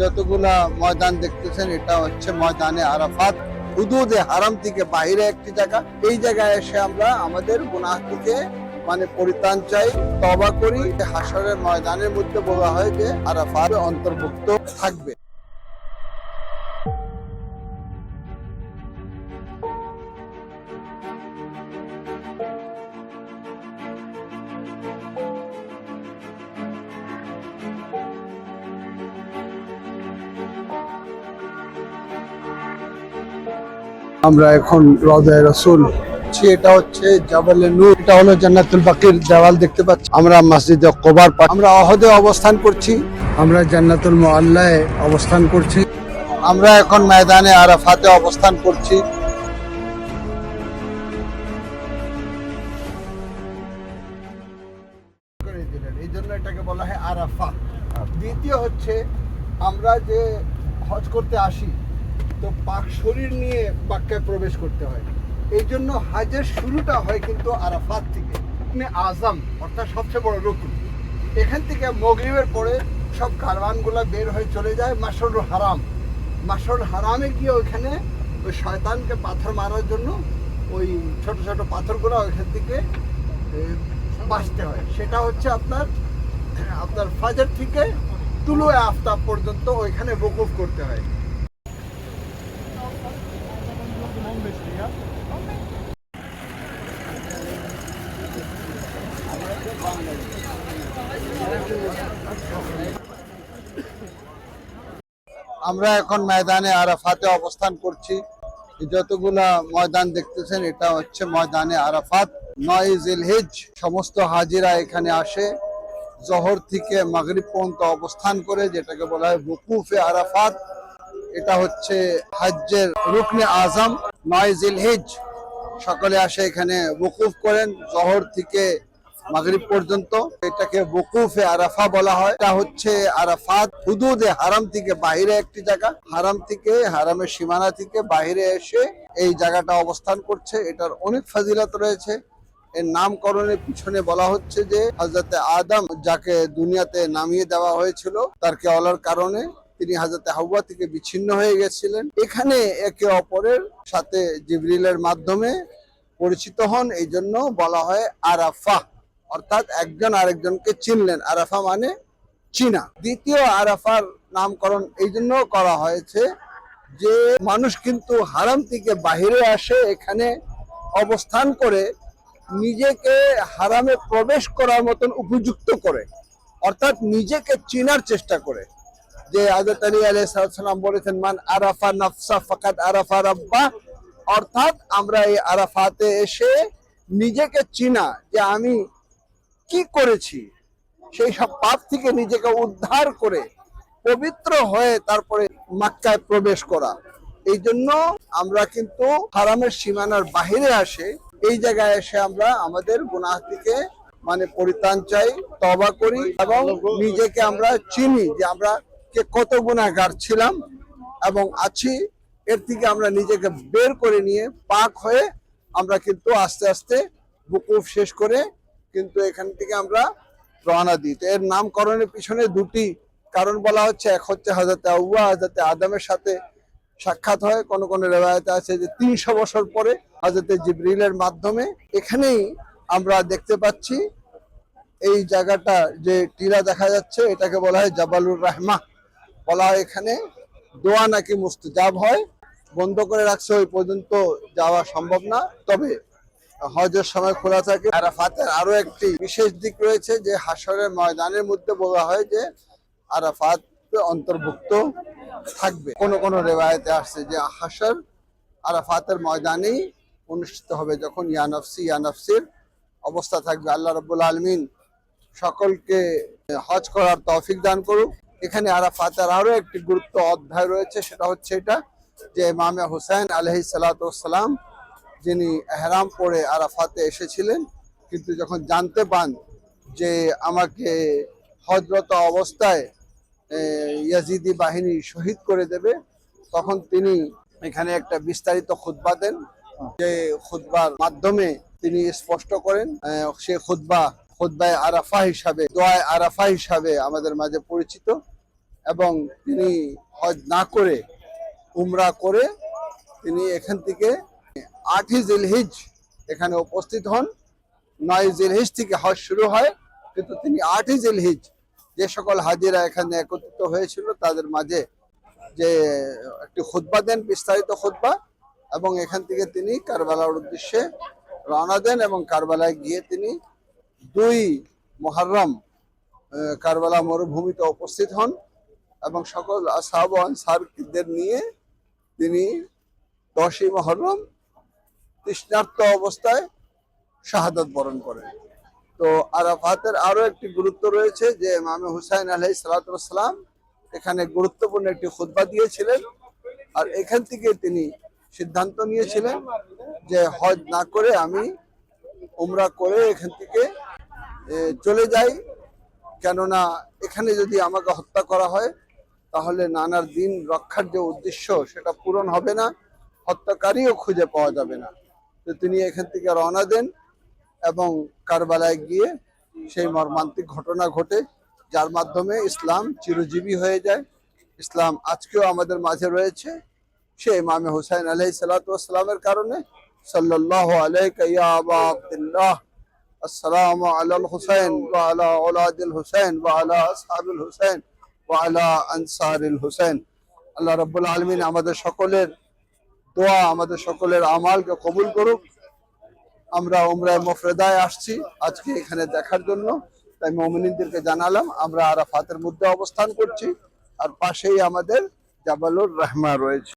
যতগুলা ময়দান দেখতেছেন, এটা হচ্ছে ময়দানে আরাফাত। হুদুদে হারাম থেকে বাইরে একটি জায়গা। এই জায়গায় এসে আমরা আমাদের গুনাহ থেকে মানে পরিত্রাণ চাই তবা করি। হাসরের ময়দানের মধ্যে বলা হয় যে আরাফাত অন্তর্ভুক্ত থাকবে। আমরা এখন রজায় রসুল। এটা হচ্ছে জাবালে নূর। এটা হলো জান্নাতুল বাকির দেওয়াল দেখতে পাচ্ছি। আমরা মসজিদে কোবার আমরা অহদে অবস্থান করছি। আমরা জান্নাতুল মুআল্লায় অবস্থান করছি। আমরা এখন ময়দানে আরাফাতে অবস্থান করছি। এই জন্য এটাকে বলা হয় আরাফা। দ্বিতীয় হচ্ছে আমরা যে হজ করতে আসি তো পাক শরীর নিয়ে বাক্যায় প্রবেশ করতে হয়। এই জন্য হাজের শুরুটা হয় কিন্তু আরাফাত থেকে। আজম অর্থাৎ সবচেয়ে বড় রুকুন। এখান থেকে মগরিবের পরে সব কারবানগুলো বের হয়ে চলে যায় মাসর হারাম। মাসর হারামে গিয়ে ওইখানে ওই শয়তানকে পাথর মারার জন্য ওই ছোট ছোট পাথরগুলো ওইখান থেকে বাঁচতে হয়। সেটা হচ্ছে আপনার আপনার ফাজার থেকে তুলো আফতাব পর্যন্ত ওইখানে বকুফ করতে হয়। আমরা এখন ময়দানে আরাফাতে অবস্থান করছি। যতগুলা ময়দান দেখতেছেন, এটা হচ্ছে ময়দানে আরাফাত। নয় সমস্ত হাজিরা এখানে আসে। জহর থেকে মাগরিব পর্যন্ত অবস্থান করে, যেটাকে বলা হয় বুকুফে আরাফাত। এটা হচ্ছে হাজ্জের রুকনে আজম। নয় সকলে আসে এখানে বকুফ করেন। জহর থেকে মাগরিব পর্যন্ত এটাকে বকুফে আরাফা বলা হয়। এটা হচ্ছে আরাফাত হুদুদে হারাম থেকে বাইরে একটি জায়গা। হারাম থেকে, হারামের সীমানা থেকে বাইরে এসে এই জায়গাটা অবস্থান করছে। এটার অনেক ফাজিলত রয়েছে। এর নামকরণের পিছনে বলা হচ্ছে যে হজরতে আদম যাকে দুনিয়াতে নামিয়ে দেওয়া হয়েছিল, তার কেওয়ালার কারণে তিনি হাজরতে হাওয়া থেকে বিচ্ছিন্ন হয়ে গেছিলেন। এখানে একে অপরের সাথে জিবরিলের মাধ্যমে পরিচিত হন। এই জন্য বলা হয় আরাফা অর্থাৎ একজন আরেকজনকে চিনলেন। আরাফা মানে চীনা। দ্বিতীয় আরাফার নামকরণ এই জন্য করা হয়েছে যে মানুষ কিন্তু হারাম থেকে বাহিরে আসে, এখানে অবস্থান করে নিজেকে হারামে প্রবেশ করার মতন উপযুক্ত করে। অর্থাৎ নিজেকে চিনার চেষ্টা করে। যে আজত আলী আলাইসালাম বলেছেন, মান আরাফা নাফসা ফাকাত আরাফা রাব্বা। অর্থাৎ আমরা এই আরাফাতে এসে নিজেকে চিনা যে আমি কি করেছি? সেই সব পাপ থেকে নিজেকে উদ্ধার করে পবিত্র হয়ে তারপরে মাক্কায় প্রবেশ করা। এই জন্য আমরা কিন্তু হারামের সীমানার বাহিরে আসে। এই জায়গায় এসে আমরা আমাদের গুনাহ থেকে মানে পরিত্রাণ চাই তবা করি এবং নিজেকে আমরা চিনি যে আমরা কে কত গুণাগার ছিলাম এবং আছি। এর থেকে আমরা নিজেকে বের করে নিয়ে পাক হয়ে আমরা কিন্তু আস্তে আস্তে বুকুফ শেষ করে কিন্তু এখান থেকে আমরা রওনা দিই। তো এর নামকরণের পিছনে দুটি কারণ বলা হচ্ছে। এক হচ্ছে হাজরতে আউয়া হাজরতে আদামের সাথে সাক্ষাৎ হয়, কোন কোনো রেবায়তে আছে যে তিনশো বছর পরে হাজরতে জিবরিলের মাধ্যমে। এখানেই আমরা দেখতে পাচ্ছি এই জায়গাটা যে টিলা দেখা যাচ্ছে, এটাকে বলা হয় জাবালুর রাহমা। বলা হয় এখানে দোয়া নাকি মুস্তজাব হয়। বন্ধ করে রাখছে, ওই পর্যন্ত যাওয়া সম্ভব না। তবে হজের সময় খোলা থাকে। আরাফাতের আরও একটি বিশেষ দিক রয়েছে যে হাসরের ময়দানের মধ্যে বলা হয় যে আরাফাত অন্তর্ভুক্ত থাকবে। কোন কোন রেওয়ায়তে আসছে যে হাসর আরাফাতের ময়দানেই অনুষ্ঠিত হবে যখন ইয়ানফসি ইয়ানফসির অবস্থা থাকবে। আল্লাহ রব্বুল আলমিন সকলকে হজ করার তৌফিক দান করুক। এখানে আরাফাতের আরও একটি গুরুত্ব অধ্যায় রয়েছে, সেটা হচ্ছে এটা যে ইমামে হুসাইন আলহি সালাতাম যিনি এহরাম পরে আরাফাতে এসেছিলেন, কিন্তু যখন জানতে পান যে আমাকে হজরত অবস্থায় ইয়াজিদি বাহিনী শহীদ করে দেবে, তখন তিনি এখানে একটা বিস্তারিত খুতবা দেন। যে খুতবার মাধ্যমে তিনি স্পষ্ট করেন সে খুতবা, খুতবায় আরাফা হিসাবে, দোয়ায় আরাফা হিসাবে আমাদের মাঝে পরিচিত এবং তিনি হজ না করে উমরা করে তিনি এখান থেকে আটই জিলহিজ এখানে উপস্থিত হন। নয় জিলহিজ থেকে হজ শুরু হয়, কিন্তু তিনি আটই জিলহিজ যে সকল হাজিরা এখানে একত্রিত হয়েছিল, তাদের মাঝে যে একটি খুতবা দেন, বিস্তারিত খুতবা, এবং এখান থেকে তিনি কারবালার উদ্দেশ্যে রওনা দেন এবং কারবালায় গিয়ে তিনি দুই মহরম কারবালা মরুভূমিতে উপস্থিত হন এবং সকল আসাব আনসারদের নিয়ে তিনি দশই মহরম তৃষ্ণার্ত অবস্থায় শাহাদত বরণ করেন তো আরাফাতের আরও একটি গুরুত্ব রয়েছে যে মামে হুসাইন আলহ সালাতাম এখানে গুরুত্বপূর্ণ একটি খুতবা দিয়েছিলেন আর এখান থেকে তিনি সিদ্ধান্ত নিয়েছিলেন যে হজ না করে আমি উমরা করে এখান থেকে চলে যাই। কেননা এখানে যদি আমাকে হত্যা করা হয়, তাহলে নানার দিন রক্ষার যে উদ্দেশ্য সেটা পূরণ হবে না, হত্যাকারীও খুঁজে পাওয়া যাবে না। তো তিনি এখান থেকে রওনা দেন এবং কারবালায় গিয়ে সেই মর্মান্তিক ঘটনা ঘটে, যার মাধ্যমে ইসলাম চিরজীবী হয়ে যায়। ইসলাম আজকেও আমাদের মাঝে রয়েছে। সে মামে হুসাইন আলহি সালাতামের কারণে। বা হুসাইন আলা হুসাইন। আল্লাহ রব্বুল আলমিন আমাদের সকলের দোয়া আমাদের সকলের আমালকে কবুল করুক। আমরা উমরায় মফরেদায় আসছি আজকে এখানে দেখার জন্য। তাই মমিনদেরকে জানালাম, আমরা আরাফাতের মধ্যে অবস্থান করছি। আর পাশেই আমাদের জাবালুর রহমা রয়েছে।